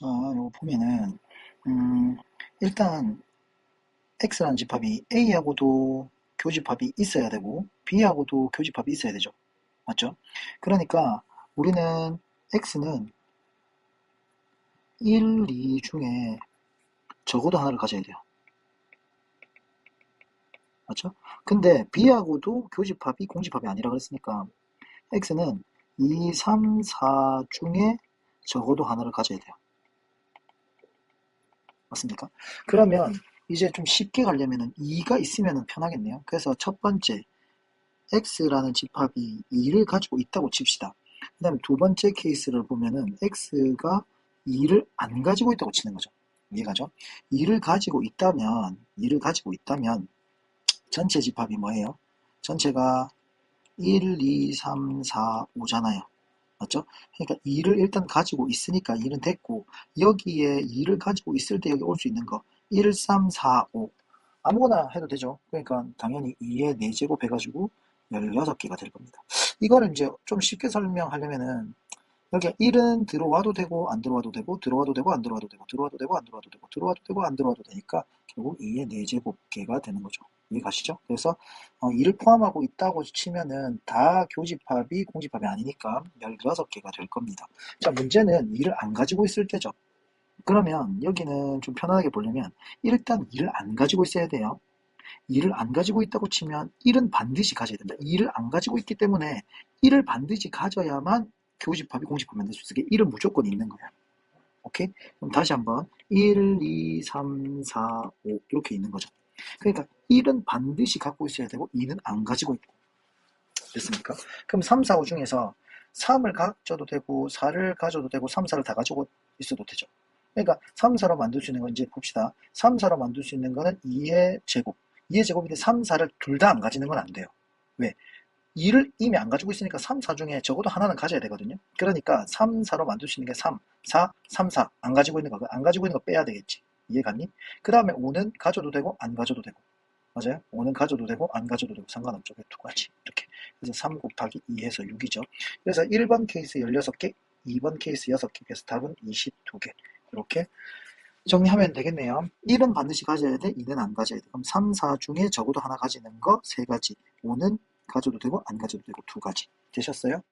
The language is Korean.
자, 요거 보면은, 음, 일단, X라는 집합이 A하고도 교집합이 있어야 되고, B하고도 교집합이 있어야 되죠. 맞죠? 그러니까, 우리는 X는 1, 2 중에 적어도 하나를 가져야 돼요. 맞죠? 근데 B하고도 교집합이 공집합이 아니라 그랬으니까, X는 2, 3, 4 중에 적어도 하나를 가져야 돼요. 맞습니까? 그러면 이제 좀 쉽게 가려면은 2가 있으면 편하겠네요. 그래서 첫 번째 x라는 집합이 2를 가지고 있다고 칩시다. 그 다음에 두 번째 케이스를 보면은 x가 2를 안 가지고 있다고 치는 거죠. 이해가죠? 2를 가지고 있다면 2를 가지고 있다면 전체 집합이 뭐예요? 전체가 1, 2, 3, 4, 5잖아요. 맞죠? 그러니까 2를 일단 가지고 있으니까 2는 됐고 여기에 2를 가지고 있을 때 여기 올 수 있는 거 1, 3, 4, 5 아무거나 해도 되죠. 그러니까 당연히 2의 4제곱 해가지고 16개가 될 겁니다. 이거를 이제 좀 쉽게 설명하려면은 여기 1은 들어와도 되고 안 들어와도 되고 들어와도 되고 안 들어와도 되고 들어와도 되고 안 들어와도 되고 들어와도 되고 안 들어와도 되니까 결국 2의 4제곱개가 되는 거죠. 이해가시죠? 그래서 어, 2를 포함하고 있다고 치면은 다 교집합이 공집합이 아니니까 16개가 될 겁니다. 자 문제는 2를 안 가지고 있을 때죠. 그러면 여기는 좀 편안하게 보려면 일단 2를 안 가지고 있어야 돼요. 2를 안 가지고 있다고 치면 1은 반드시 가져야 된다. 2를 안 가지고 있기 때문에 1을 반드시 가져야만 교집합이 공집합 만들 수 있게 1은 무조건 있는 거야. 오케이? 그럼 다시 한번 1, 2, 3, 4, 5 이렇게 있는 거죠. 그러니까 1은 반드시 갖고 있어야 되고 2는 안 가지고 있고 됐습니까? 그럼 3, 4, 5 중에서 3을 가져도 되고 4를 가져도 되고 3, 4를 다 가지고 있어도 되죠. 그러니까 3, 4로 만들 수 있는 건 이제 봅시다. 3, 4로 만들 수 있는 거는 2의 제곱. 2의 제곱인데 3, 4를 둘 다 안 가지는 건 안 돼요. 왜? 2를 이미 안 가지고 있으니까 3, 4 중에 적어도 하나는 가져야 되거든요. 그러니까 3, 4로 만들 수 있는 게 3, 4, 3, 4. 안 가지고 있는 거, 안 가지고 있는 거 빼야 되겠지. 이해갔니? 그 다음에 5는 가져도 되고 안 가져도 되고. 맞아요? 5는 가져도 되고 안 가져도 되고 상관없죠. 두 가지. 이렇게. 그래서 3 곱하기 2 해서 6이죠. 그래서 1번 케이스 16개, 2번 케이스 6개. 그래서 답은 22개. 이렇게 정리하면 되겠네요. 1은 반드시 가져야 돼, 2는 안 가져야 돼. 그럼 3, 4 중에 적어도 하나 가지는 거 3가지. 5는 가져도 되고 안 가져도 되고 2가지. 되셨어요?